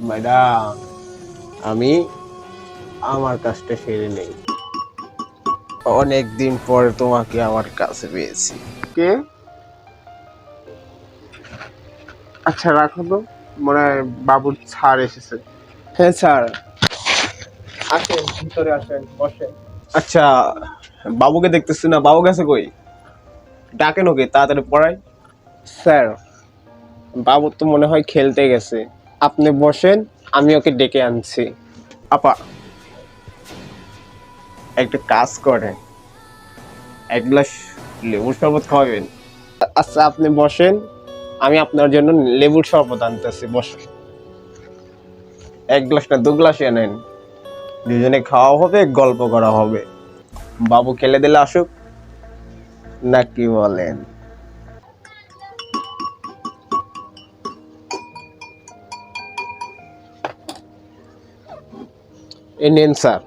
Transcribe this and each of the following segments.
Madam. আমি আমার কাজটা সেরে নেই। অনেক দিন পরে তোমাকে আমার কাছে পেয়েছি। কে? আচ্ছা রাখো তো। মনে হয় বাবুর ছাড় এসেছে। হ্যাঁ স্যার। আসেন ভিতরে আসেন বসেন। আচ্ছা বাবুকে দেখতেছি না। বাবু গেছে কই? ডাকেন ওকে তাড়াতাড়ি পড়াই স্যার। বাবু তো মনে হয় খেলতে গেছে। আপনি বসেন আমি ওকে ডেকে আনছি। আপা একটা কাজ করেন। এক গ্লাস লেবুর শরবত খাওয়াবেন। আচ্ছা আপনি বসেন আমি আপনার জন্য লেবুর শরবত আনতেছি বসেন। এক গ্লাস না দু গ্লাস এনেন দুজনে খাওয়া হবে গল্প করা হবে। বাবু খেলে দিলে আসুক। না কি বলেন? নেন স্যার,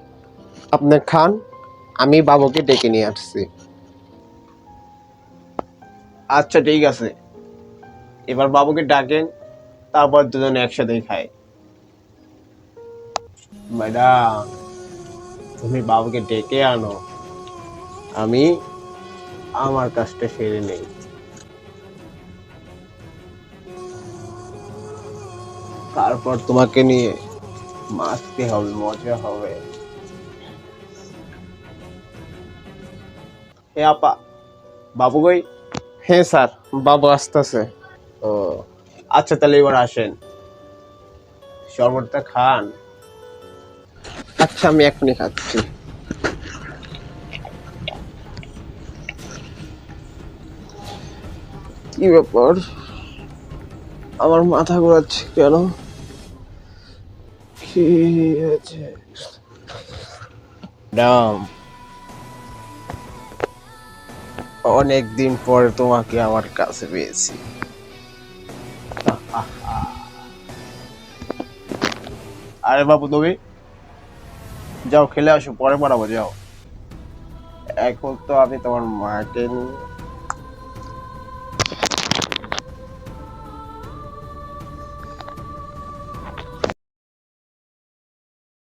আপনি খান, আমি বাবুকে ডেকে নিয়ে আসছি। আচ্ছা ঠিক আছে। এবার বাবুকে ডাকেন, তারপর দুজনে একসাথেই খায় ম্যাডাম, তুমি বাবুকে ডেকে আনো। আমি আমার কাজটা সেরে নেই। তারপর তোমাকে নিয়ে মাস্তি হবে মজা হবে। হে আপা বাবু কই? হ্যাঁ স্যার বাবু আসতেছে। ও আচ্ছা তাহলে এবার আসেন। শরবতটা খান। আচ্ছা আমি এখনই খাচ্ছি। কি ব্যাপার? আমার মাথা ঘোরাচ্ছে কেন? কি হয়েছে ডাম অনেক দিন পরে তোমাকে আমার কাছে পেয়েছি। আরে বাবু, তুমি যাও, খেলে আসো, পরে পড়াবো যাও। এখন তো আমি তোমার মাকে নিয়ে